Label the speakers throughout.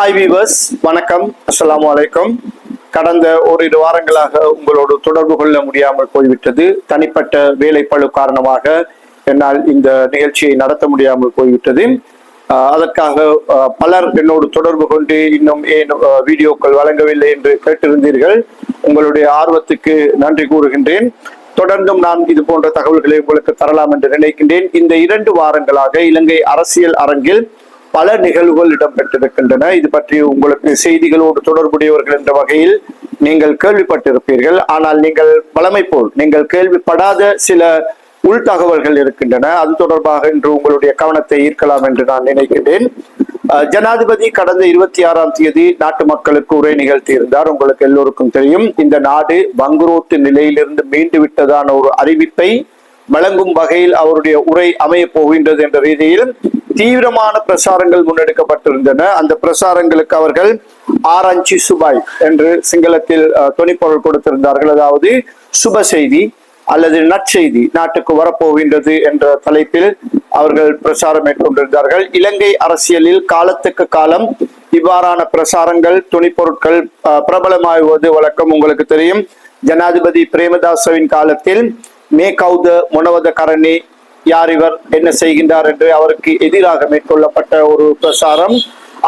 Speaker 1: Hi viewers வணக்கம். அஸ்ஸலாமு வலைக்கம் கடந்த ஓரிரு வாரங்களாக உங்களோடு தொடர்பு கொள்ள முடியாமல் போய்விட்டது. தனிப்பட்ட வேலைப்பழு காரணமாக என்னால் இந்த நிகழ்ச்சியை நடத்த முடியாமல் போய்விட்டது. அதற்காக பலர் என்னோடு தொடர்பு கொண்டு இன்னும் ஏன் வீடியோக்கள் வழங்கவில்லை என்று கேட்டிருந்தீர்கள். உங்களுடைய ஆர்வத்துக்கு நன்றி கூறுகின்றேன். தொடர்ந்தும் நான் இது போன்ற தகவல்களை உங்களுக்கு தரலாம் என்று நினைக்கின்றேன். இந்த இரண்டு வாரங்களாக இலங்கை அரசியல் அரங்கில் பல நிகழ்வுகள் இடம்பெற்றிருக்கின்றன. இது பற்றி உங்களுக்கு செய்திகளோடு தொடர்புடையவர்கள் என்ற வகையில் நீங்கள் கேள்விப்பட்டிருப்பீர்கள். ஆனால் நீங்கள் வளமை போல் நீங்கள் கேள்விப்படாத சில உள் தகவல்கள் இருக்கின்றன. அது தொடர்பாக இன்று உங்களுடைய கவனத்தை ஈர்க்கலாம் என்று நான் நினைக்கின்றேன் ஜனாதிபதி கடந்த இருபத்தி ஆறாம் தேதி நாட்டு மக்களுக்கு உரை நிகழ்த்தியிருந்தார். உங்களுக்கு எல்லோருக்கும் தெரியும். இந்த நாடு வங்குரோத்து நிலையிலிருந்து மீண்டு விட்டதான ஒரு அறிவிப்பை வழங்கும் வகையில் அவருடைய உரை அமைய போகின்றது என்ற ரீதியில் தீவிரமான பிரசாரங்கள் முன்னெடுக்கப்பட்டிருந்தன. அந்த பிரசாரங்களுக்கு அவர்கள் ஆரஞ்சி சுபாய் என்று சிங்களத்தில் துணிப்பொருள் கொடுத்திருந்தார்கள். அதாவது சுப செய்தி அல்லது நற்செய்தி நாட்டுக்கு வரப்போகின்றது என்ற தலைப்பில் அவர்கள் பிரசாரம் மேற்கொண்டிருந்தார்கள். இலங்கை அரசியலில் காலத்துக்கு காலம் இவ்வாறான பிரசாரங்கள் துணிப்பொருட்கள் அஹ், பிரபலமாகுவது வழக்கம் உங்களுக்கு தெரியும். ஜனாதிபதி பிரேமதாசவின் காலத்தில் மே கௌத கரணி யார் இவர் என்ன செய்கின்றார் என்று அவருக்கு எதிராக மேற்கொள்ளப்பட்ட ஒரு பிரசாரம்.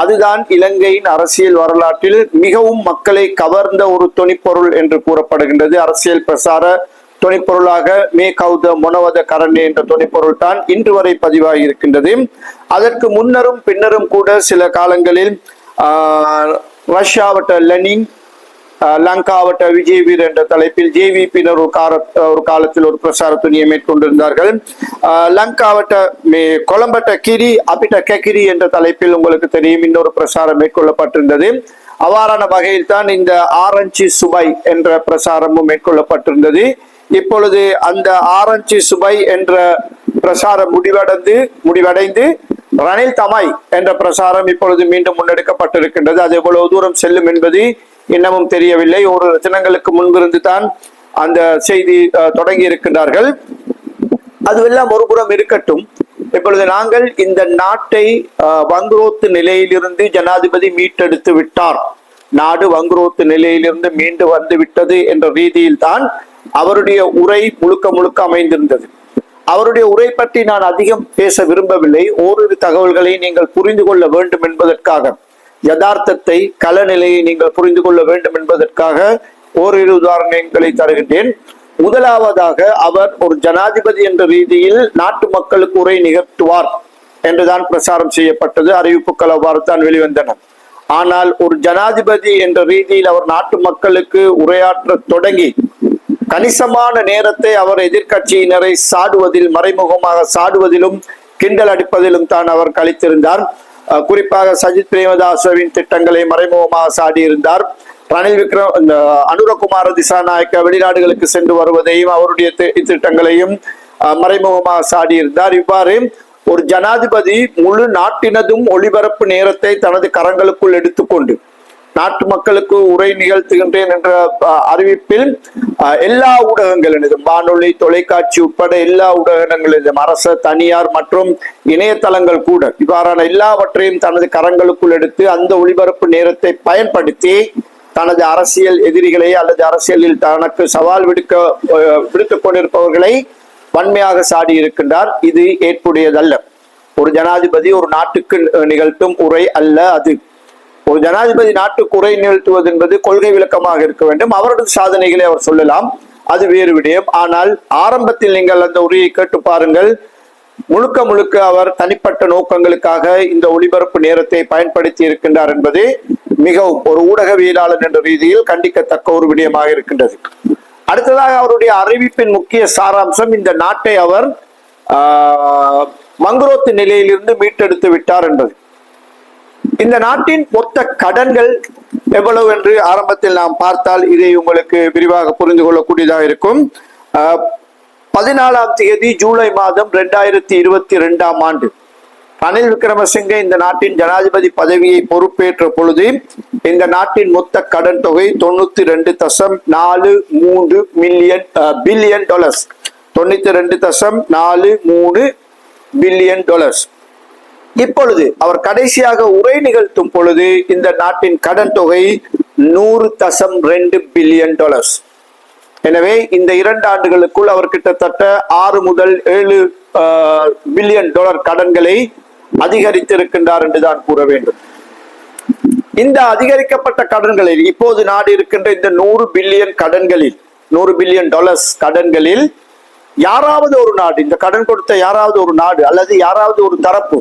Speaker 1: அதுதான் இலங்கையின் அரசியல் வரலாற்றில் மிகவும் மக்களை கவர்ந்த ஒரு துணிப்பொருள் என்று கூறப்படுகின்றது. அரசியல் பிரசார துணைப்பொருளாக மே கௌத மொனவத கரணி என்ற துணைப்பொருள் தான் இன்று வரை பதிவாகி இருக்கின்றது. அதற்கு முன்னரும் பின்னரும் கூட சில காலங்களில் ரஷ்யாவட்ட லெனின் லங்காவட்ட விஜய் வீர் என்ற தலைப்பில் ஜேவிபியினர் ஒரு கார ஒரு காலத்தில் ஒரு பிரசார துணியை மேற்கொண்டிருந்தார்கள். லங்காவட்ட மே- கொலம்பட்ட கிரி அபிட்ட கக்கிரி என்ற தலைப்பில் உங்களுக்கு தெரியும் இன்னொரு பிரசாரம் மேற்கொள்ளப்பட்டிருந்தது. அவ்வாறான வகையில் தான் இந்த ஆரஞ்சி சுபை என்ற பிரசாரமும் மேற்கொள்ளப்பட்டிருந்தது. இப்பொழுது அந்த ஆரஞ்சி சுபை என்ற பிரசாரம் முடிவடைந்து முடிவடைந்து ரணில் தமாய் என்ற பிரசாரம் இப்பொழுது மீண்டும் முன்னெடுக்கப்பட்டிருக்கின்றது. அது எவ்வளவு தூரம் செல்லும் என்பது இன்னமும் தெரியவில்லை. ஒரு தினங்களுக்கு முன்பிருந்து தான் அந்த செய்தி தொடங்கி இருக்கின்றார்கள். அதுவெல்லாம் ஒருபுறம் இருக்கட்டும். இப்பொழுது நாங்கள் இந்த நாட்டை வங்குரோத்து நிலையிலிருந்து ஜனாதிபதி மீட்டெடுத்து விட்டார். நாடு வங்குரோத்து நிலையிலிருந்து மீண்டு வந்து விட்டது என்ற ரீதியில் தான் அவருடைய உரை முழுக்க முழுக்க அமைந்திருந்தது. அவருடைய உரை பற்றி நான் அதிகம் பேச விரும்பவில்லை. ஓரிரு தகவல்களை நீங்கள் புரிந்து கொள்ள வேண்டும் என்பதற்காக. யதார்த்தத்தை களநிலையை நீங்கள் புரிந்து கொள்ள வேண்டும் என்பதற்காக ஓரிரு உதாரணங்களை தருகின்றேன். முதலாவதாக அவர் ஒரு ஜனாதிபதி என்ற ரீதியில் நாட்டு மக்களுக்கு உரை நிகழ்த்துவார் என்றுதான் பிரசாரம் செய்யப்பட்டது. அறிவிப்புகள் அவ்வாறு தான் வெளிவந்தன. ஆனால் ஒரு ஜனாதிபதி என்ற ரீதியில் அவர் நாட்டு மக்களுக்கு உரையாற்ற தொடங்கி கணிசமான நேரத்தை அவர் எதிர்க்கட்சியினரை சாடுவதில் மறைமுகமாக சாடுவதிலும் கிண்டல் அடிப்பதிலும் தான் அவர் கழித்திருந்தார் குறிப்பாக சஜித் பிரேமதாசவின் திட்டங்களை மறைமுகமாக சாடியிருந்தார். ரணில் விக்ரம் இந்த அனுரகுமார திசாநாயக்க வெளிநாடுகளுக்கு சென்று வருவதையும் அவருடைய திட்டங்களையும் அஹ், மறைமுகமாக சாடியிருந்தார். இவ்வாறு ஒரு ஜனாதிபதி முழு நாட்டினதும் ஒளிபரப்பு நேரத்தை தனது கரங்களுக்குள் எடுத்துக்கொண்டு நாட்டு மக்களுக்கு உரை நிகழ்த்துகின்றேன் என்ற அறிவிப்பில் எல்லா ஊடகங்களிலும் வானொலி தொலைக்காட்சி உட்பட எல்லா ஊடகங்களிலும் அரச தனியார் மற்றும் இணையதளங்கள் கூட இவ்வாறான எல்லாவற்றையும் தனது கரங்களுக்குள் எடுத்து அந்த ஒளிபரப்பு நேரத்தை பயன்படுத்தி தனது அரசியல் எதிரிகளை அல்லது அரசியலில் தனக்கு சவால் விடுக்க விடுத்துக் கொண்டிருப்பவர்களை வன்மையாக சாடி இருக்கின்றார். இது ஏற்புடையதல்ல. ஒரு ஜனாதிபதி ஒரு நாட்டுக்கு நிகழ்த்தும் உரை அல்ல அது ஒரு ஜனாதிபதி நாட்டு குறை நிகழ்த்துவது என்பது கொள்கை விளக்கமாக இருக்க வேண்டும். அவரது சாதனைகளை அவர் சொல்லலாம். அது வேறு விடயம். ஆனால் ஆரம்பத்தில் நீங்கள் அந்த உரையை கேட்டு பாருங்கள். முழுக்க முழுக்க அவர் தனிப்பட்ட நோக்கங்களுக்காக இந்த ஒளிபரப்பு நேரத்தை பயன்படுத்தி இருக்கின்றார் என்பது மிகவும் ஒரு ஊடகவியலாளர் என்ற ரீதியில் கண்டிக்கத்தக்க ஒரு விடயமாக இருக்கின்றது. அடுத்ததாக அவருடைய அறிவிப்பின் முக்கிய சாராம்சம் இந்த நாட்டை அவர் மங்குரோத்து நிலையிலிருந்து மீட்டெடுத்து விட்டார் என்பது. இந்த நாட்டின் மொத்த கடன்கள் எவ்வளவு என்று ஆரம்பத்தில் நாம் பார்த்தால் இதை உங்களுக்கு விரிவாக புரிந்து கொள்ளக்கூடியதாக இருக்கும். பதினாலாம் தேதி ஜூலை மாதம் ரெண்டாயிரத்தி இருபத்தி ரெண்டாம் ஆண்டு. ரணில் விக்ரமசிங்கே இந்த நாட்டின் ஜனாதிபதி பதவியை பொறுப்பேற்ற பொழுது இந்த நாட்டின் மொத்த கடன் தொகை தொண்ணூத்தி ரெண்டு தசம் நாலு மூன்று மில்லியன் பில்லியன் டாலர்ஸ் தொண்ணூத்தி ரெண்டு தசம் நாலு மூணு பில்லியன் டாலர்ஸ் இப்பொழுது அவர் கடைசியாக உரை நிகழ்த்தும் பொழுது இந்த நாட்டின் கடன் தொகை நூறு தசம் ரெண்டு பில்லியன் டாலர்ஸ் எனவே இந்த இரண்டு ஆண்டுகளுக்குள் அவர் கிட்டத்தட்ட ஆறு முதல் ஏழு பில்லியன் டாலர் கடன்களை அதிகரித்திருக்கின்றார் என்றுதான் கூற வேண்டும். இந்த அதிகரிக்கப்பட்ட கடன்களில் இப்போது நாடு இருக்கின்ற இந்த நூறு பில்லியன் கடன்களில் நூறு பில்லியன் டாலர்ஸ் கடன்களில் யாராவது ஒரு நாடு இந்த கடன் கொடுத்த யாராவது ஒரு நாடு அல்லது யாராவது ஒரு தரப்பு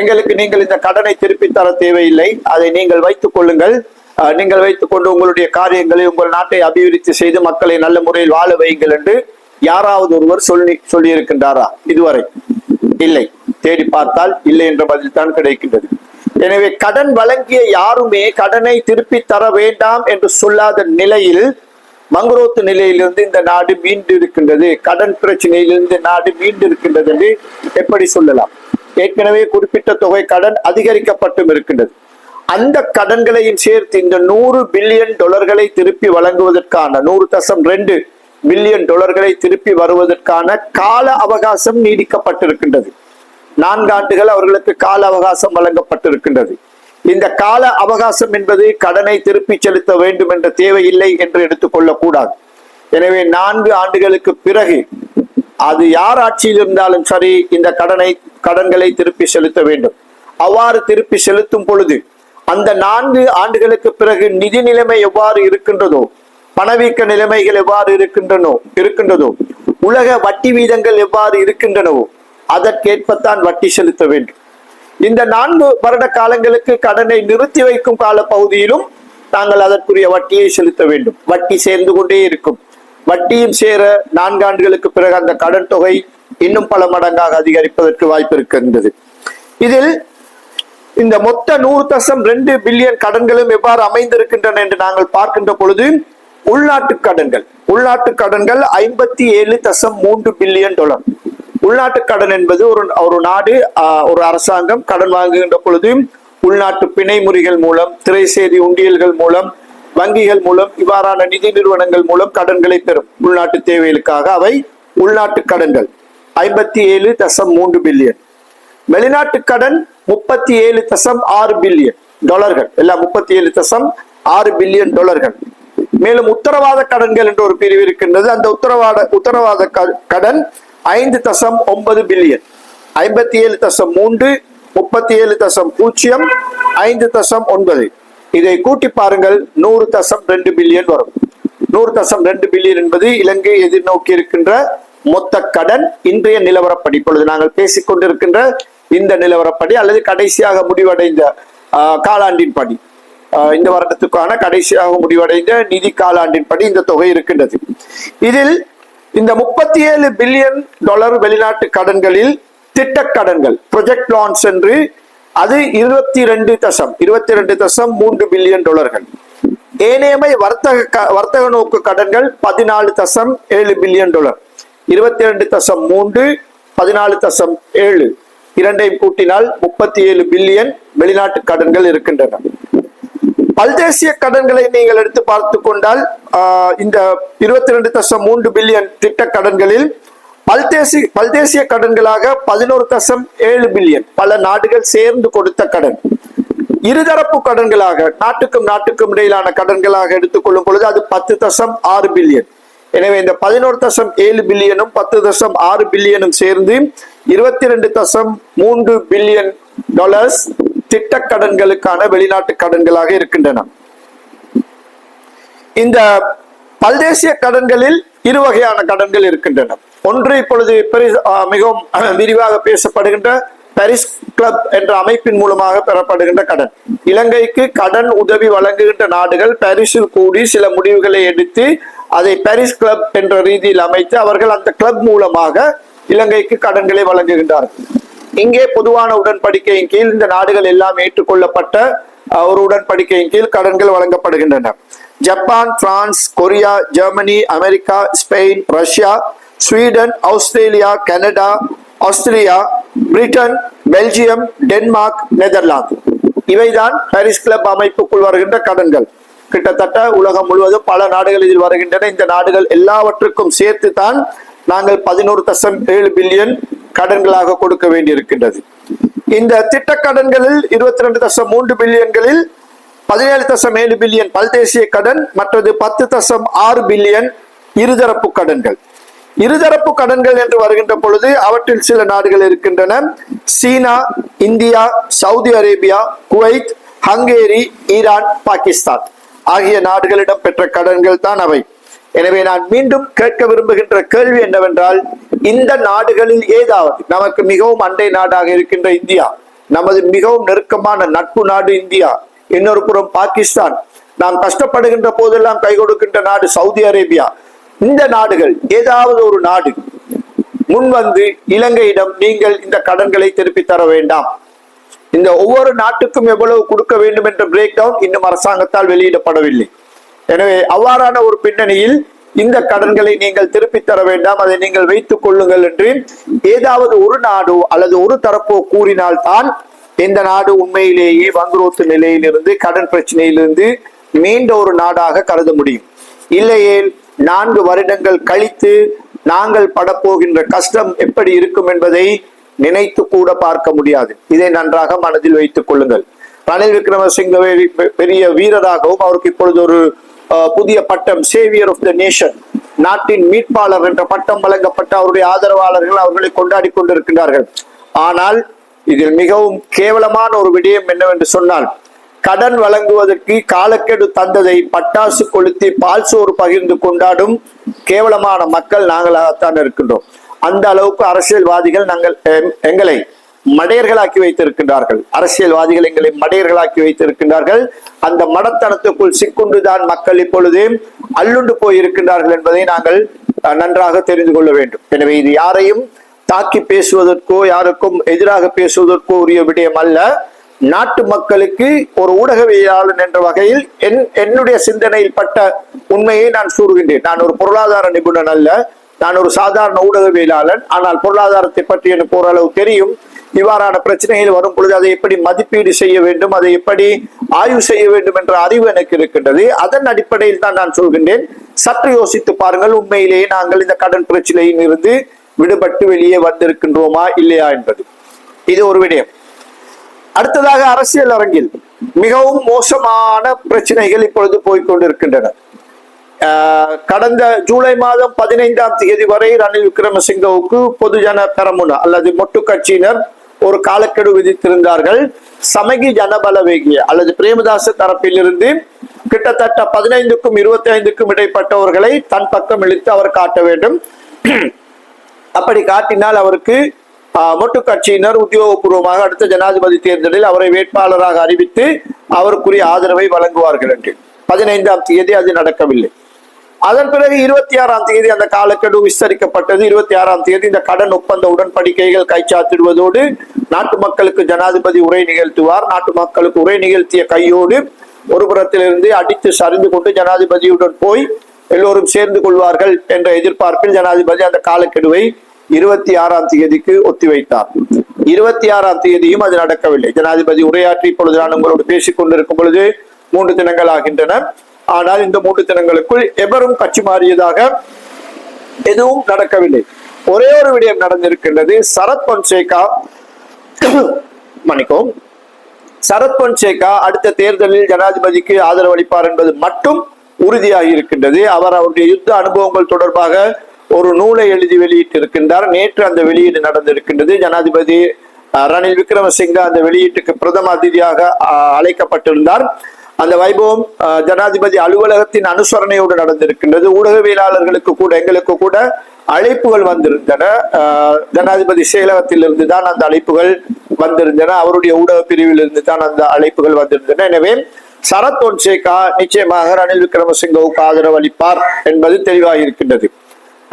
Speaker 1: எங்களுக்கு நீங்கள் இந்த கடனை திருப்பி தர தேவையில்லை. அதை நீங்கள் வைத்துக் கொள்ளுங்கள். நீங்கள் வைத்துக் கொண்டு உங்களுடைய காரியங்களை உங்கள் நாட்டை அபிவிருத்தி செய்து மக்களை நல்ல முறையில் வாழ வையுங்கள் என்று யாராவது ஒருவர் சொல்லி சொல்லி இருக்கின்றாரா இதுவரை இல்லை. தேடி பார்த்தால் இல்லை என்ற பதில் தான் கிடைக்கின்றது. எனவே கடன் வழங்கிய யாருமே கடனை திருப்பி தர வேண்டாம் என்று சொல்லாத நிலையில் மங்குரோத்து நிலையிலிருந்து இந்த நாடு மீண்டு இருக்கின்றது கடன் பிரச்சனையிலிருந்து நாடு மீண்டு இருக்கின்றது என்று எப்படி சொல்லலாம்? ஏற்கனவே குறிப்பிட்ட தொகை கடன் அதிகரிக்கப்பட்டும் இருக்கின்றது. அந்த கடன்களையும் சேர்த்து இந்த நூறு பில்லியன் டாலர்களை திருப்பி வழங்குவதற்கான நூறு தசம் ரெண்டு பில்லியன் டாலர்களை திருப்பி வருவதற்கான கால அவகாசம் நீடிக்கப்பட்டிருக்கின்றது. நான்காண்டுகள் அவர்களுக்கு கால அவகாசம் வழங்கப்பட்டிருக்கின்றது. இந்த கால அவகாசம் என்பது கடனை திருப்பி செலுத்த வேண்டும் என்ற தேவையில்லை என்று எடுத்துக்கொள்ளக்கூடாது எனவே நான்கு ஆண்டுகளுக்கு பிறகு அது யார் ஆட்சியில் இருந்தாலும் சரி இந்த கடனை கடன்களை திருப்பி செலுத்த வேண்டும். அவ்வாறு திருப்பி செலுத்தும் பொழுது அந்த நான்கு ஆண்டுகளுக்கு பிறகு நிதி நிலைமை எவ்வாறு இருக்கின்றதோ பணவீக்க நிலைமைகள் எவ்வாறு இருக்கின்றனோ இருக்கின்றதோ உலக வட்டி வீதங்கள் எவ்வாறு இருக்கின்றனவோ அதற்கேற்பத்தான் வட்டி செலுத்த வேண்டும். இந்த நான்கு வருட காலங்களுக்கு கடனை நிறுத்தி வைக்கும் கால பகுதியிலும் தாங்கள் அதற்குரிய வட்டியை செலுத்த வேண்டும். வட்டி சேர்ந்து கொண்டே இருக்கும். வட்டியும் சேர நான்காண்டுகளுக்கு பிறகு அந்த கடன் தொகை இன்னும் பல மடங்காக அதிகரிப்பதற்கு வாய்ப்பு இருக்கின்றது. இதில் இந்த மொத்த நூறு தசம் ரெண்டு பில்லியன் கடன்களும் எவ்வாறு அமைந்திருக்கின்றன என்று நாங்கள் பார்க்கின்ற பொழுது உள்நாட்டு கடன்கள். உள்நாட்டு கடன்கள் ஐம்பத்தி ஏழு தசம் மூன்று பில்லியன் டாலர். உள்நாட்டு கடன் என்பது ஒரு ஒரு நாடு ஒரு அரசாங்கம் கடன் வாங்குகின்ற பொழுது உள்நாட்டு பிணைமுறைகள் மூலம் மூலம் திரைசேரி உண்டியல்கள் மூலம் வங்கிகள் மூலம் இவ்வாறான நிதி நிறுவனங்கள் மூலம் கடன்களை பெறும். உள்நாட்டு தேவைகளுக்காக அவை உள்நாட்டு கடன்கள். ஐம்பத்தி ஏழு தசம் மூன்று பில்லியன். வெளிநாட்டு கடன் முப்பத்தி ஏழு தசம் ஆறு பில்லியன் டாலர்கள். எல்லாம் முப்பத்தி ஏழு தசம் ஆறு பில்லியன் டாலர்கள். மேலும் உத்தரவாத கடன்கள் என்ற ஒரு பிரிவு இருக்கின்றது. அந்த உத்தரவாத உத்தரவாத க- கடன் ஐந்து தசம் ஒன்பது பில்லியன். ஐம்பத்தி ஏழு தசம் மூன்று முப்பத்தி ஏழு தசம் பூஜ்ஜியம் ஐந்து தசம் ஒன்பது. இதை கூட்டி பாருங்கள். நூறு தசம் ரெண்டு பில்லியன் வரும். நூறு தசம் ரெண்டு பில்லியன் என்பது இலங்கை எதிர்நோக்கி இருக்கின்ற மொத்த கடன் இன்றைய நிலவரப்படி. இப்பொழுது நாங்கள் பேசிக் கொண்டிருக்கின்ற இந்த நிலவரப்படி அல்லது கடைசியாக முடிவடைந்த காலாண்டின் படி. இந்த வருடத்துக்கான கடைசியாக முடிவடைந்த நிதி காலாண்டின் படி இந்த தொகை இருக்கின்றது. இதில் இந்த முப்பத்தி ஏழு பில்லியன் டாலர் வெளிநாட்டு கடன்களில் திட்ட கடன்கள் ப்ரொஜெக்ட் லான்ஸ் என்று அது இருபத்தி ரெண்டு தசம் இருபத்தி ரெண்டு தசம் மூன்று பில்லியன் டாலர்கள். ஏனையமை வர்த்தக க- வர்த்தக நோக்கு கடன்கள் பதினாலு தசம் ஏழு பில்லியன் டாலர். இருபத்தி ரெண்டு தசம் மூன்று பதினாலு தசம் ஏழு. இரண்டையும் கூட்டினால் முப்பத்தி ஏழு பில்லியன் வெளிநாட்டு கடன்கள் இருக்கின்றன. பல்தேசிய கடன்களை நீங்கள் எடுத்து பார்த்து கொண்டால் ஆஹ், இந்த இருபத்தி ரெண்டு தசம் மூன்று பில்லியன் திட்ட கடன்களில் பல்தேசி பல்தேசிய கடன்களாக பதினோரு தசம் ஏழு பில்லியன். பல நாடுகள் சேர்ந்து கொடுத்த கடன். இருதரப்பு கடன்களாக நாட்டுக்கும் நாட்டுக்கும் இடையிலான கடன்களாக எடுத்துக்கொள்ளும் பொழுது அது பத்து தசம் ஆறு பில்லியன். எனவே இந்த பதினோரு தசம் ஏழு பில்லியனும் பத்து தசம் ஆறு பில்லியனும் சேர்ந்து இருபத்தி ரெண்டு தசம் மூன்று பில்லியன் டாலர்ஸ் திட்ட கடன்களுக்கான வெளிநாட்டு கடன்களாக இருக்கின்றன. இந்த பல்தேசிய கடன்களில் இரு வகையான கடன்கள் இருக்கின்றன. ஒன்று இப்பொழுது பெரி- மிகவும் விரிவாக பேசப்படுகின்ற பாரிஸ் கிளப் என்ற அமைப்பின் மூலமாக பெறப்படுகின்ற கடன். இலங்கைக்கு கடன் உதவி வழங்குகின்ற நாடுகள் பாரிஸில் கூடி சில முடிவுகளை எடுத்து அதை பாரிஸ் கிளப் என்ற ரீதியில் அமைத்து அவர்கள் அந்த கிளப் மூலமாக இலங்கைக்கு கடன்களை வழங்குகின்றார்கள். இங்கே பொதுவான உடன்படிக்கையின் கீழ் இந்த நாடுகள் எல்லாம் ஏற்றுக்கொள்ளப்பட்ட ஒரு உடன்படிக்கையின் கீழ் கடன்கள் வழங்கப்படுகின்றன. Japan France Korea Germany America Spain Russia Sweden Australia Canada Austria Britain Belgium Denmark Netherlands. இவைதான் பாரிஸ் கிளப் அமைப்புக்குள் வருகின்ற கடன்கள். கிட்டத்தட்ட உலகம் முழுவதும் பல நாடுகள் இதில் வருகின்றன. இந்த நாடுகள் எல்லாவற்றுக்கும் சேர்த்து தான் நாங்கள் பதினோரு தசம் ஏழு பில்லியன் கடன்களாக கொடுக்க வேண்டியிருக்கின்றது. இந்த திட்டக்கடன்களில் இருபத்தி ரெண்டு தசம் மூன்று பில்லியன்களில் பதினேழு தசம் ஏழு பில்லியன் பல்தேசிய கடன் மற்றது பத்து தசம் ஆறு பில்லியன் இருதரப்பு கடன்கள். இருதரப்பு கடன்கள் என்று வருகின்ற பொழுது அவற்றில் சில நாடுகள் இருக்கின்றன. China India Saudi Arabia Kuwait Hungary Iran Pakistan ஆகிய நாடுகளிடம் பெற்ற கடன்கள் தான் அவை. எனவே நான் மீண்டும் கேட்க விரும்புகின்ற கேள்வி என்னவென்றால் இந்த நாடுகளில் ஏதாவது நமக்கு மிகவும் அண்டை நாடாக இருக்கின்ற இந்தியா நமது மிகவும் நெருக்கமான நட்பு நாடு இந்தியா இன்னொரு புறம் பாகிஸ்தான் நாம் கஷ்டப்படுகின்ற போதெல்லாம் கை கொடுக்கின்ற நாடு சவுதி அரேபியா இந்த நாடுகள் ஏதாவது ஒரு நாடு முன் வந்து இலங்கையிடம் நீங்கள் இந்த கடன்களை திருப்பி தர வேண்டாம். இந்த ஒவ்வொரு நாட்டுக்கும் எவ்வளவு கொடுக்க வேண்டும் என்ற பிரேக் டவுன் இன்னும் அரசாங்கத்தால் வெளியிடப்படவில்லை. எனவே அவ்வாறான ஒரு பின்னணியில் இந்த கடன்களை நீங்கள் திருப்பி தர வேண்டாம் அதை நீங்கள் வைத்துக் கொள்ளுங்கள் என்று ஏதாவது ஒரு நாடோ அல்லது ஒரு தரப்போ கூறினால் தான் இந்த நாடு உண்மையிலேயே வங்குரோத்து நிலையிலிருந்து கடன் பிரச்சனையிலிருந்து மீண்ட ஒரு நாடாக கருத முடியும். இல்லையேல் நான்கு வருடங்கள் கழித்து நாங்கள் படப்போகின்ற கஷ்டம் எப்படி இருக்கும் என்பதை நினைத்து கூட பார்க்க முடியாது. இதை நன்றாக மனதில் வைத்துக் கொள்ளுங்கள். ரணில் விக்ரமசிங்கவை பெ- பெரிய வீரராகவும் அவருக்கு இப்பொழுது ஒரு அஹ், புதிய பட்டம் சேவியர் ஆஃப் த நேஷன் நாட்டின் மீட்பாளர் என்ற பட்டம் வழங்கப்பட்ட அவருடைய ஆதரவாளர்கள் அவர்களை கொண்டாடி கொண்டிருக்கின்றார்கள். ஆனால் இதில் மிகவும் கேவலமான ஒரு விடயம் என்னவென்று சொன்னால் கடன் வழங்குவதற்கு காலக்கெடு தந்ததை பட்டாசு கொளுத்தி பால் சோறு பகிர்ந்து கொண்டாடும் கேவலமான மக்கள் நாங்களாகத்தான் இருக்கின்றோம். அந்த அளவுக்கு அரசியல்வாதிகள் நாங்கள் எம்- எங்களை மடையர்களாக்கி வைத்திருக்கின்றார்கள். அரசியல்வாதிகள் எங்களை மடையர்களாக்கி வைத்திருக்கின்றார்கள். அந்த மடத்தனத்துக்குள் சிக்குண்டுதான் மக்கள் இப்பொழுது அல்லுண்டு போயிருக்கின்றார்கள் என்பதை நாங்கள் நன்றாக தெரிந்து கொள்ள வேண்டும். எனவே இது யாரையும் தாக்கி பேசுவதற்கோ யாருக்கும் எதிராக பேசுவதற்கோ உரிய விடயம் அல்ல. நாட்டு மக்களுக்கு ஒரு ஊடகவியலாளன் என்ற வகையில் என் என்னுடைய சிந்தனையில் பட்ட உண்மையை நான் கூறுகின்றேன். நான் ஒரு பொருளாதார நிபுணன் அல்ல. நான் ஒரு சாதாரண ஊடகவியலாளன். ஆனால் பொருளாதாரத்தை பற்றி எனக்கு ஓரளவு தெரியும். இவ்வாறான பிரச்சனைகள் வரும் பொழுது அதை எப்படி மதிப்பீடு செய்ய வேண்டும் அதை எப்படி ஆய்வு செய்ய வேண்டும் என்ற அறிவு எனக்கு இருக்கின்றது. அதன் அடிப்படையில் தான் நான் சொல்கின்றேன். சற்று யோசித்து பாருங்கள் உண்மையிலேயே நாங்கள் இந்த கடன் பிரச்சனையில் இருந்து விடுபட்டு வெளியே வந்திருக்கின்றோமா இல்லையா என்பது. இது ஒரு விடயம். அடுத்ததாக அரசியல் அரங்கில் மிகவும் மோசமான பிரச்சனைகள் இப்பொழுது போய்கொண்டிருக்கின்றன கடந்த ஜூலை மாதம் பதினைந்தாம் தேதி வரை ரணில் விக்ரமசிங்கவுக்கு பொதுஜன பெரமுன அல்லது மொட்டு கட்சியினர் ஒரு காலக்கெடு விதித்திருந்தார்கள். சமகி ஜனபலவேகிய அல்லது பிரேமதாச தரப்பிலிருந்து கிட்டத்தட்ட பதினைந்துக்கும் இருபத்தி ஐந்துக்கும் இடைப்பட்டவர்களை தன் பக்கம் இழுத்து அவர் காட்ட வேண்டும். அப்படி காட்டினால் அவருக்கு மொட்டு கட்சியினர் உத்தியோகபூர்வமாக அடுத்த ஜனாதிபதி தேர்தலில் அவரை வேட்பாளராக அறிவித்து அவருக்குரிய ஆதரவை வழங்குவார்கள் என்று. பதினைந்தாம் தேதி அது நடக்கவில்லை. அதன் பிறகு இருபத்தி ஆறாம் தேதி அந்த காலக்கெடு விஸ்தரிக்கப்பட்டது. இருபத்தி ஆறாம் தேதி இந்த கடன் ஒப்பந்த உடன்படிக்கைகள் கைச்சாத்திடுவதோடு நாட்டு மக்களுக்கு ஜனாதிபதி உரை நிகழ்த்துவார். நாட்டு மக்களுக்கு உரை நிகழ்த்திய கையோடு ஒரு புறத்திலிருந்து அடித்து சரிந்து கொண்டு ஜனாதிபதியுடன் போய் எல்லோரும் சேர்ந்து கொள்வார்கள் என்ற எதிர்பார்ப்பில் ஜனாதிபதி அந்த காலக்கெடுவை இருபத்தி ஆறாம் தேதிக்கு ஒத்திவைத்தார். இருபத்தி ஆறாம் தேதியும் அது நடக்கவில்லை. ஜனாதிபதி உரையாற்றி இப்பொழுது நான் உங்களோடு பேசிக் கொண்டிருக்கும் பொழுது மூன்று தினங்கள் ஆகின்றன. ஆனால் இந்த மூன்று தினங்களுக்குள் எவரும் கட்சி மாறியதாக எதுவும் நடக்கவில்லை. ஒரே ஒரு விடயம் நடந்திருக்கின்றது. சரத் பொன்சேகா மன்னிக்கும் சரத் பொன்சேகா அடுத்த தேர்தலில் ஜனாதிபதிக்கு ஆதரவு அளிப்பார் என்பது மட்டும் உறுதியாகி இருக்கின்றது. அவர் அவருடைய யுத்த அனுபவங்கள் தொடர்பாக ஒரு நூலை எழுதி வெளியிட்டிருக்கின்றார். நேற்று அந்த வெளியீடு நடந்திருக்கின்றது. ஜனாதிபதி ரணில் விக்ரமசிங்க அந்த வெளியீட்டுக்கு பிரதம அதிதியாக அழைக்கப்பட்டிருந்தார். அந்த வைபவம் ஜனாதிபதி அலுவலகத்தின் அனுசரணையோடு நடந்திருக்கின்றது. ஊடகவியலாளர்களுக்கு கூட எங்களுக்கு கூட அழைப்புகள் வந்திருந்தன. ஜனாதிபதி செயலகத்திலிருந்து தான் அந்த அழைப்புகள் வந்திருந்தன. அவருடைய ஊடக பிரிவில் இருந்து தான் அந்த அழைப்புகள் வந்திருந்தன. எனவே சரத் ஒன்சேகா நிச்சயமாக ரணில் விக்ரமசிங்கவுக்கு ஆதரவு அளிப்பார் என்பது தெளிவாக இருக்கின்றது.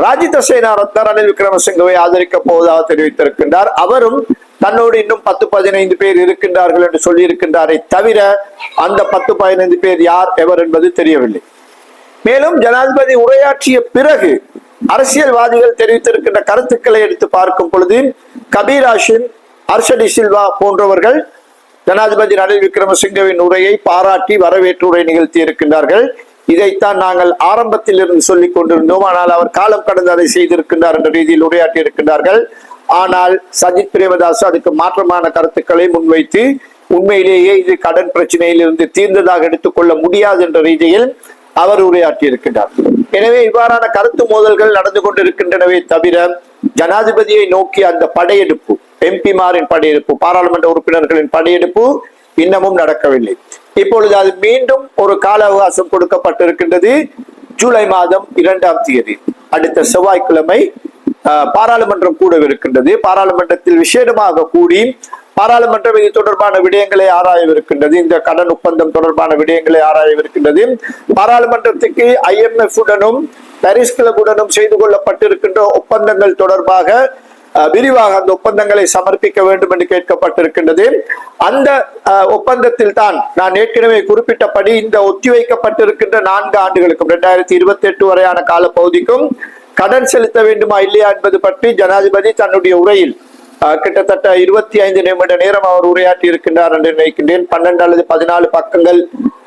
Speaker 1: ராஜித சேனாரத்ன ரணில் விக்ரமசிங்கவை ஆதரிக்கப் போவதாக தெரிவித்திருக்கின்றார். அவரும் தன்னோடு இன்னும் பத்து பதினைந்து பேர் இருக்கின்றார்கள் என்று சொல்லி இருக்கின்றாரை தவிர அந்த பத்து பதினைந்து பேர் யார் எவர் என்பது தெரியவில்லை. மேலும் ஜனாதிபதி உரையாற்றிய பிறகு அரசியல்வாதிகள் தெரிவித்திருக்கின்ற கருத்துக்களை எடுத்து பார்க்கும் பொழுது கபீர் ஹாஷிம் அர்ஷடி சில்வா போன்றவர்கள் ஜனாதிபதி ரணில் விக்ரமசிங்கவின் உரையை பாராட்டி வரவேற்று உரை நிகழ்த்தி இருக்கின்றார்கள் இதைத்தான் நாங்கள் ஆரம்பத்தில் இருந்து சொல்லிக் கொண்டிருந்தோம். ஆனால் அவர் காலம் கடந்து அதை செய்திருக்கின்றார் என்ற ரீதியில் உரையாற்றி இருக்கின்றார்கள் ஆனால் சஜித் பிரேமதாஸ் அதுக்கு மாற்றமான கருத்துக்களை முன்வைத்து உண்மையிலேயே இது கடன் பிரச்சனையில் இருந்து தீர்ந்ததாக எடுத்துக்கொள்ள முடியாது என்ற ரீதியில் அவர் உரையாற்றி இருக்கின்றார் எனவே இவ்வாறான கருத்து மோதல்கள் நடந்து கொண்டிருக்கின்றனவே தவிர ஜனாதிபதியை நோக்கி அந்த படையெடுப்பு எம்பிமாரின் படையெடுப்பு பாராளுமன்ற உறுப்பினர்களின் படையெடுப்பு இன்னமும் நடக்கவில்லை. இப்பொழுது அது மீண்டும் ஒரு கால அவகாசம் கொடுக்கப்பட்டிருக்கின்றது. ஜூலை மாதம் இரண்டாம் தேதி. அடுத்த செவ்வாய்க்கிழமை பாராளுமன்றம் பாராளுமன்றம் கூடவிருக்கின்றது. பாராளுமன்றத்தில் விசேடமாக கூடி பாராளுமன்றம் இது தொடர்பான விடயங்களை ஆராயவிருக்கின்றது. இந்த கடன் ஒப்பந்தம் தொடர்பான விடயங்களை ஆராயவிருக்கின்றது. பாராளுமன்றத்துக்கு ஐஎம்எஃப் உடனும் பாரிஸ் கிளப்புடனும் செய்து கொள்ளப்பட்டிருக்கின்ற ஒப்பந்தங்கள் தொடர்பாக விரிவாக அந்த ஒப்பந்தங்களை சமர்ப்பிக்க வேண்டும் என்று கேட்கப்பட்டிருக்கின்றது. அந்த ஒப்பந்தத்தில் தான் நான் ஏற்கனவே குறிப்பிட்டபடி இந்த ஒத்திவைக்கப்பட்டிருக்கின்ற நான்கு ஆண்டுகளுக்கும் இரண்டாயிரத்தி இருபத்தி எட்டு வரையான கால பகுதிக்கும் கடன் செலுத்த வேண்டுமா இல்லையா என்பது பற்றி ஜனாதிபதி தன்னுடைய உரையில் கிட்டத்தட்ட இருபத்தி ஐந்து நிமிட நேரம் அவர் உரையாற்றி இருக்கின்றார் என்று நினைக்கின்றேன். பன்னெண்டு அல்லது பதினாலு பக்கங்கள்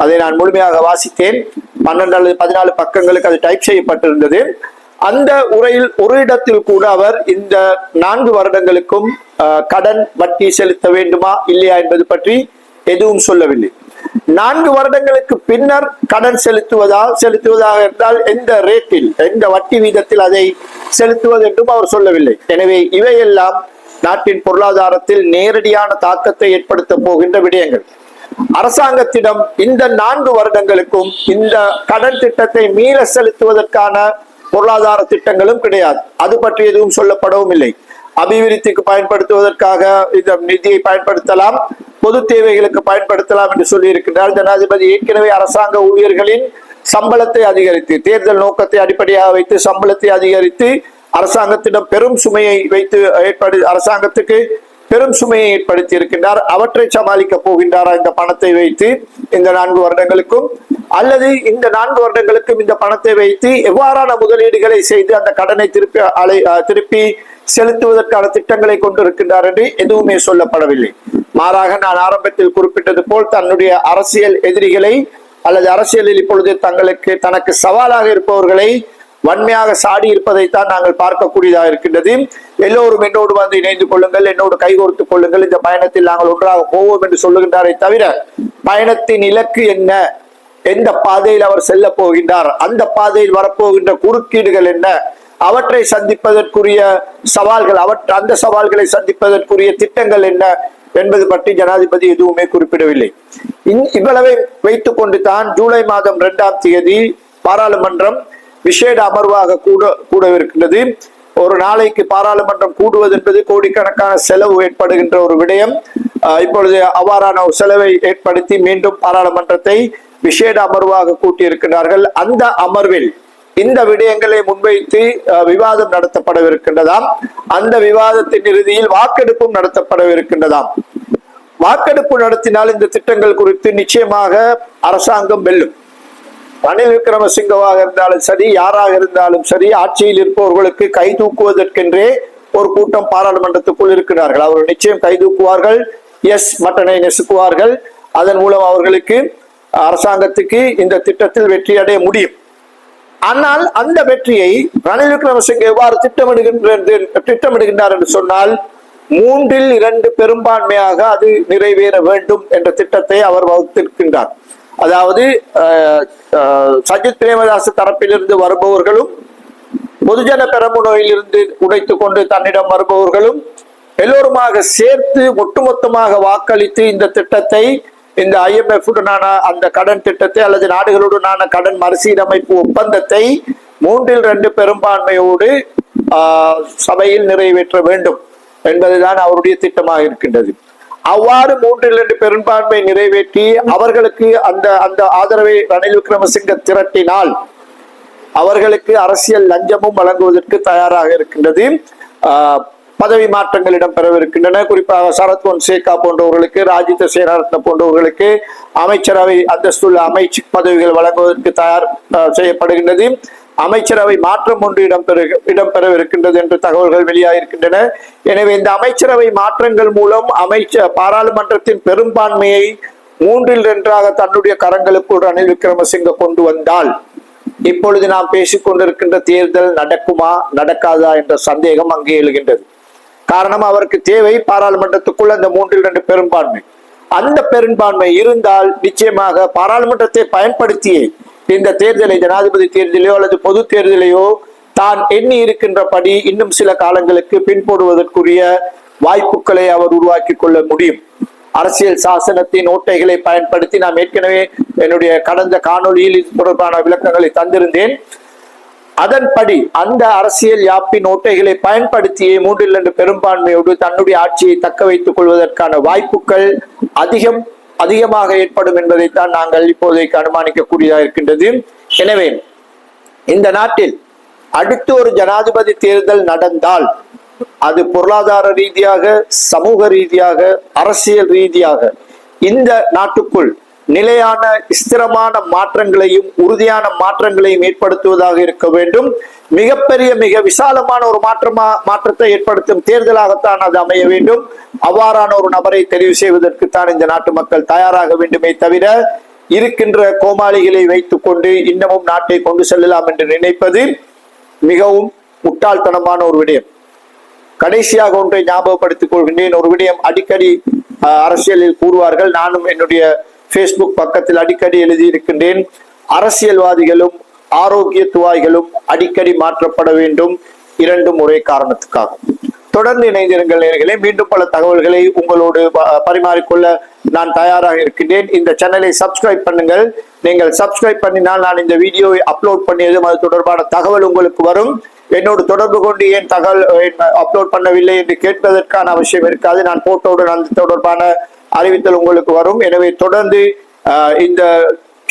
Speaker 1: அதை நான் முழுமையாக வாசித்தேன். பன்னெண்டு அல்லது பதினாலு பக்கங்களுக்கு அது டைப் செய்யப்பட்டிருந்தது. அந்த உரையில் ஒரு இடத்தில் கூட அவர் இந்த நான்கு வருடங்களுக்கும் கடன் வட்டி செலுத்த வேண்டுமா இல்லையா என்பது பற்றி எதுவும் சொல்லவில்லை. நான்கு வருடங்களுக்கு பின்னர் கடன் செலுத்துவதா செலுத்துவதாக இருந்தால் எந்த ரேட்டில் எந்த வட்டி வீதத்தில் அதை செலுத்துவது என்றும் அவர் சொல்லவில்லை. எனவே இவையெல்லாம் நாட்டின் பொருளாதாரத்தில் நேரடியான தாக்கத்தை ஏற்படுத்த போகின்ற விடயங்கள். அரசாங்கத்திடம் இந்த நான்கு வருடங்களுக்கும் இந்த கடன் திட்டத்தை மீள செலுத்துவதற்கான பொருளாதார திட்டங்களும் கிடையாது. அது பற்றி எதுவும் சொல்லப்படவும் இல்லை. அபிவிருத்திக்கு பயன்படுத்துவதற்காக இந்த நிதியை பயன்படுத்தலாம் பொது தேவைகளுக்கு பயன்படுத்தலாம் என்று சொல்லியிருக்கிறார் ஜனாதிபதி ஏற்கனவே அரசாங்க ஊழியர்களின் சம்பளத்தை அதிகரித்து தேர்தல் நோக்கத்தை அடிப்படையாக வைத்து சம்பளத்தை அதிகரித்து அரசாங்கத்திடம் பெரும் சுமையை வைத்து ஏற்படு அரசாங்கத்துக்கு பெரும் சுமையை ஏற்படுத்தி இருக்கின்றார் அவற்றை சமாளிக்க போகின்றாரா இந்த பணத்தை வைத்து இந்த நான்கு வருடங்களுக்கும்? அல்லது இந்த நான்கு வருடங்களுக்கும் இந்த பணத்தை வைத்து எவ்வாறான முதலீடுகளை செய்து அந்த கடனை திருப்பி அலை திருப்பி செலுத்துவதற்கான திட்டங்களை கொண்டிருக்கின்றார் என்று எதுவுமே சொல்லப்படவில்லை. மாறாக நான் ஆரம்பத்தில் குறிப்பிட்டது போல் தன்னுடைய அரசியல் எதிரிகளை அல்லது அரசியலில் இப்பொழுது தங்களுக்கு தனக்கு சவாலாக இருப்பவர்களை வன்மையாக சாடி இருப்பதைத்தான் நாங்கள் பார்க்கக்கூடியதாக இருக்கின்றது. எல்லோரும் என்னோடு வந்து இணைந்து கொள்ளுங்கள் என்னோடு கைகோர்த்துக் கொள்ளுங்கள். இந்த பயணத்தில் நாங்கள் ஒன்றாக போவோம் என்று சொல்லுகின்றாரே தவிர பயணத்தின் இலக்கு என்ன? எந்த பாதையில் அவர் செல்ல போகின்றார்? அந்த பாதையில் வரப்போகின்ற குறுக்கீடுகள் என்ன? அவற்றை சந்திப்பதற்குரிய சவால்கள் அவற்றை அந்த சவால்களை சந்திப்பதற்குரிய திட்டங்கள் என்ன என்பது பற்றி ஜனாதிபதி எதுவுமே குறிப்பிடவில்லை. இவ்வளவை வைத்துக் கொண்டு தான் ஜூலை மாதம் இரண்டாம் தேதி பாராளுமன்றம் விசேட அமர்வாக கூட கூடவிருக்கின்றது. ஒரு நாளைக்கு பாராளுமன்றம் கூடுவது என்பது கோடிக்கணக்கான செலவு ஏற்படுகின்ற ஒரு விடயம். இப்பொழுது அவ்வாறான ஒரு செலவை ஏற்படுத்தி மீண்டும் பாராளுமன்றத்தை விசேட அமர்வாக கூட்டியிருக்கிறார்கள் அந்த அமர்வில் இந்த விடயங்களை முன்வைத்து விவாதம் நடத்தப்படவிருக்கின்றதாம். அந்த விவாதத்தின் இறுதியில் வாக்கெடுப்பும் நடத்தப்படவிருக்கின்றதாம். வாக்கெடுப்பு நடத்தினால் இந்த திட்டங்கள் குறித்து நிச்சயமாக அரசாங்கம் வெல்லும். ரணில் விக்ரமசிங்கவாக இருந்தாலும் சரி யாராக இருந்தாலும் சரி ஆட்சியில் இருப்பவர்களுக்கு கை தூக்குவதற்கென்றே ஒரு கூட்டம் பாராளுமன்றத்துக்குள் இருக்கிறார்கள். அவர்கள் நிச்சயம் கை தூக்குவார்கள் எஸ் மட்டனை நெசுக்குவார்கள் அதன் மூலம் அவர்களுக்கு அரசாங்கத்துக்கு இந்த திட்டத்தில் வெற்றி அடைய முடியும். ஆனால் அந்த வெற்றியை ரணில் விக்ரமசிங்கே எவ்வாறு திட்டமிடுகின்ற திட்டமிடுகின்றார் என்று சொன்னால் மூன்றில் இரண்டு பெரும்பான்மையாக அது நிறைவேற வேண்டும் என்ற திட்டத்தை அவர் வகுத்திருக்கின்றார். அதாவது சஜித் பிரேமதாஸ் தரப்பிலிருந்து வருபவர்களும் பொதுஜன பெரமுனையிலிருந்து உடைத்து கொண்டு தன்னிடம் வருபவர்களும் எல்லோருமாக சேர்த்து ஒட்டுமொத்தமாக வாக்களித்து இந்த திட்டத்தை இந்த ஐஎம்எஃப்டனான அந்த கடன் திட்டத்தை அல்லது நாடுகளுடனான கடன் மறுசீரமைப்பு ஒப்பந்தத்தை மூன்றில் ரெண்டு பெரும்பான்மையோடு சபையில் நிறைவேற்ற வேண்டும் என்பதுதான் அவருடைய திட்டமாக இருக்கின்றது. அவ்வாறு மூன்றில் இரண்டு பெரும்பான்மை நிறைவேற்றி அவர்களுக்கு அந்த அந்த ஆதரவை ரணில் விக்ரமசிங்க திரட்டினால் அவர்களுக்கு அரசியல் லஞ்சமும் வழங்குவதற்கு தயாராக இருக்கின்றது. ஆஹ் பதவி மாற்றங்கள் இடம்பெறவிருக்கின்றன குறிப்பாக சரத் பொன்சேகா போன்றவர்களுக்கு ராஜித சேனாரத்ன போன்றவர்களுக்கு அமைச்சரவை அந்தஸ்துள்ள அமைச்சு பதவிகள் வழங்குவதற்கு தயார் செய்யப்படுகின்றது. அமைச்சரவை மாற்றம் ஒன்று இடம்பெற இடம்பெறவிருக்கின்றது என்ற தகவல்கள் வெளியாகிருக்கின்றன எனவே இந்த அமைச்சரவை மாற்றங்கள் மூலம் அமைச்சர் பாராளுமன்றத்தின் பெரும்பான்மையை மூன்றில் இரண்டாக தன்னுடைய கரங்களுக்கு ரணில் விக்ரமசிங்க கொண்டு வந்தால் இப்பொழுது நாம் பேசிக்கொண்டிருக்கின்ற தேர்தல் நடக்குமா நடக்காதா என்ற சந்தேகம் அங்கே எழுகின்றது. காரணம் அவருக்கு தேவை பாராளுமன்றத்துக்குள் அந்த மூன்றில் ரெண்டு பெரும்பான்மை. அந்த பெரும்பான்மை இருந்தால் நிச்சயமாக பாராளுமன்றத்தை பயன்படுத்தியே இந்த தேர்தலை ஜனாதிபதி தேர்தலையோ அல்லது பொது தேர்தலையோ தான் எண்ணி இருக்கின்றபடி இன்னும் சில காலங்களுக்கு பின்போடுவதற்குரிய வாய்ப்புகளை அவர் உருவாக்கி கொள்ள முடியும். அரசியல் சாசனத்தின் ஓட்டைகளை பயன்படுத்தி நாம் ஏற்கனவே என்னுடைய கடந்த காணொளியில் இது தொடர்பான விளக்கங்களை தந்திருந்தேன். அதன்படி அந்த அரசியல் யாப்பின் ஓட்டைகளை பயன்படுத்தியே மூன்றில் இரண்டு பெரும்பான்மையோடு தன்னுடைய ஆட்சியை தக்க வைத்துக் கொள்வதற்கான வாய்ப்புகள் அதிகம். அதிகமாக ஏற்படும் என்பதைத்தான் நாங்கள் இப்போதைக்கு அனுமானிக்கக்கூடியதாக இருக்கின்றது. எனவே இந்த நாட்டில் அடுத்து ஒரு ஜனாதிபதி தேர்தல் நடந்தால் அது பொருளாதார ரீதியாக சமூக ரீதியாக அரசியல் ரீதியாக இந்த நாட்டுக்குள் நிலையான ஸ்திரமான மாற்றங்களையும் உறுதியான மாற்றங்களையும் ஏற்படுத்துவதாக இருக்க வேண்டும். மிகப்பெரிய மிக விசாலமான ஒரு மாற்றமா மாற்றத்தை ஏற்படுத்தும் தேர்தலாகத்தான் அது அமைய வேண்டும். அவ்வாறான ஒரு நபரை தெரிவு செய்வதற்குத்தான் இந்த நாட்டு மக்கள் தயாராக வேண்டுமே தவிர இருக்கின்ற கோமாளிகளை வைத்துக் கொண்டு இன்னமும் நாட்டை கொண்டு செல்லலாம் என்று நினைப்பது மிகவும் முட்டாள்தனமான ஒரு விடயம். கடைசியாக ஒன்றை ஞாபகப்படுத்திக் கொள்கின்றேன். ஒரு விடயம் அடிக்கடி அரசியலில் கூறுவார்கள். நானும் என்னுடைய ஃபேஸ்புக் பக்கத்தில் அடிக்கடி எழுதியிருக்கின்றேன். அரசியல்வாதிகளும் ஆரோக்கியத்துவாய்களும் அடிக்கடி மாற்றப்பட வேண்டும். இரண்டும் ஒரே காரணத்துக்காக. தொடர்ந்து இணைந்திருங்கள் நேர்களே மீண்டும் பல தகவல்களை உங்களோடு பரிமாறிக்கொள்ள நான் தயாராக இருக்கின்றேன். இந்த சேனலை சப்ஸ்கிரைப் பண்ணுங்கள். நீங்கள் சப்ஸ்கிரைப் பண்ணினால் நான் இந்த வீடியோவை அப்லோட் பண்ணியதும் அது தொடர்பான தகவல் உங்களுக்கு வரும். என்னோடு தொடர்பு கொண்டு ஏன் தகவல் அப்லோட் பண்ணவில்லை என்று கேட்பதற்கான அவசியம் இருக்காது. நான் போட்டோடு அந்த தொடர்பான அறிவித்தல் உங்களுக்கு வரும். எனவே தொடர்ந்து இந்த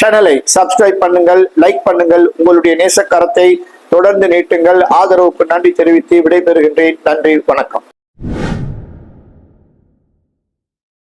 Speaker 1: சேனலை சப்ஸ்கிரைப் பண்ணுங்கள் லைக் பண்ணுங்கள். உங்களுடைய நேசக்கரத்தை தொடர்ந்து நீட்டுங்கள். ஆதரவுக்கு நன்றி தெரிவித்து விடைபெறுகின்றேன். நன்றி வணக்கம்.